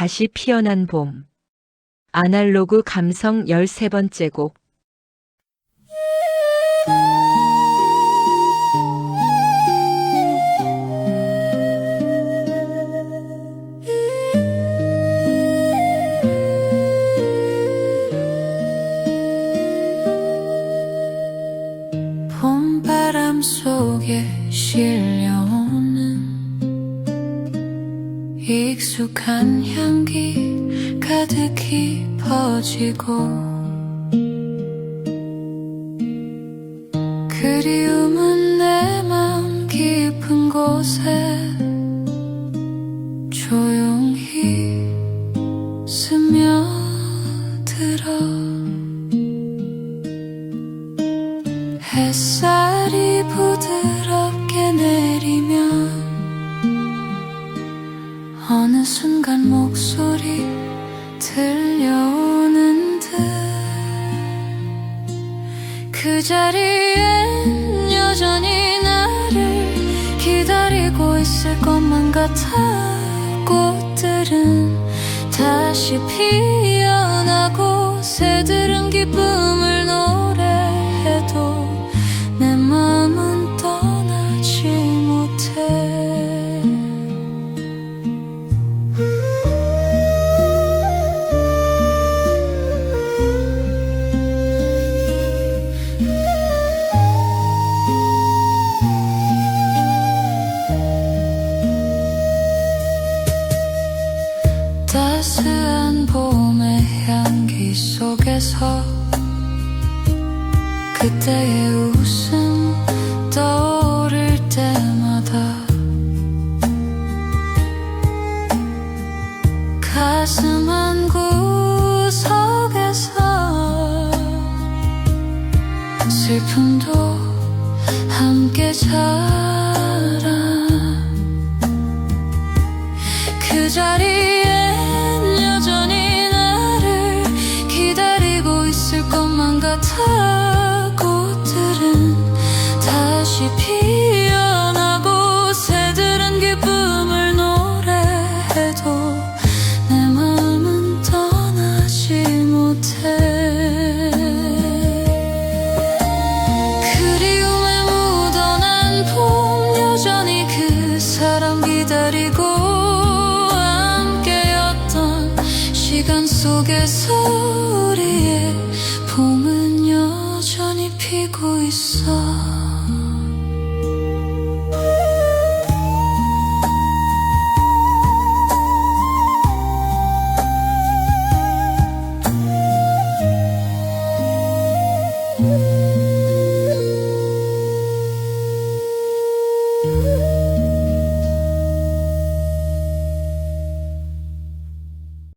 다시 피어난 봄. 아날로그 감성 13번째 곡. 봄바람 속에 실려오는 익숙한 향기 가득히 퍼지고 그리움은 내 맘 깊은 곳에 조용히 스며들어 햇살이 부드럽 순간 목소리 들려오는 듯. 그 자리엔 여전히 나를 기다리고 있을 것만 같아. 꽃들은 다시 피어나고 새들은 기쁨 따스한 봄의 향기 속에서 그때의 웃음 떠오를 때마다 가슴 한 구석에서 슬픔도 함께 자라. 그 자리 피어나고 새들은 기쁨을 노래해도 내 마음은 떠나지 못해. 그리움에 묻어난 봄 여전히 그 사람 기다리고 함께였던 시간 속에서 우리의 봄은 여전히 피고 있어